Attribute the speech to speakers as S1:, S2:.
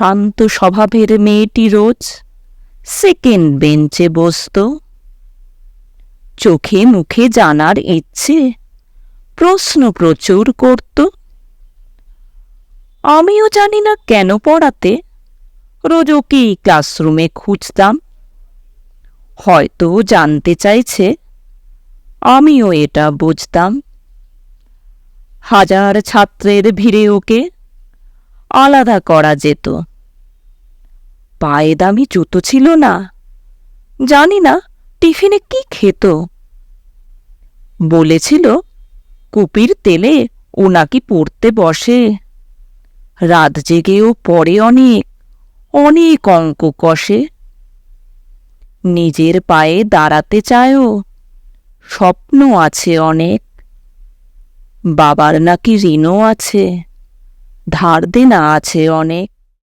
S1: শান্ত স্বভাবের মেয়েটি রোজ সেকেন্ড বেঞ্চে বসত। চোখে মুখে জানার ইচ্ছে, প্রশ্ন প্রচুর করত। আমিও জানি না কেন পড়াতে, রোজ ওকেই ক্লাসরুমে খুঁজতাম। হয়তো জানতে চাইছে, আমিও এটা বুঝতাম। হাজার ছাত্রের ভিড়ে ওকে আলাদা করা যেত। পায়ে দামি জুতো ছিল না। জানি না টিফিনে কি খেত। বলেছিল, কুপির তেলে ও নাকি পড়তে বসে। রাত জেগেও পড়ে অনেক অনেক অঙ্ক কষে। নিজের পায়ে দাঁড়াতে চায়ও, স্বপ্ন আছে অনেক। বাবার নাকি ঋণও আছে, ধার দেনা আছে অনেক।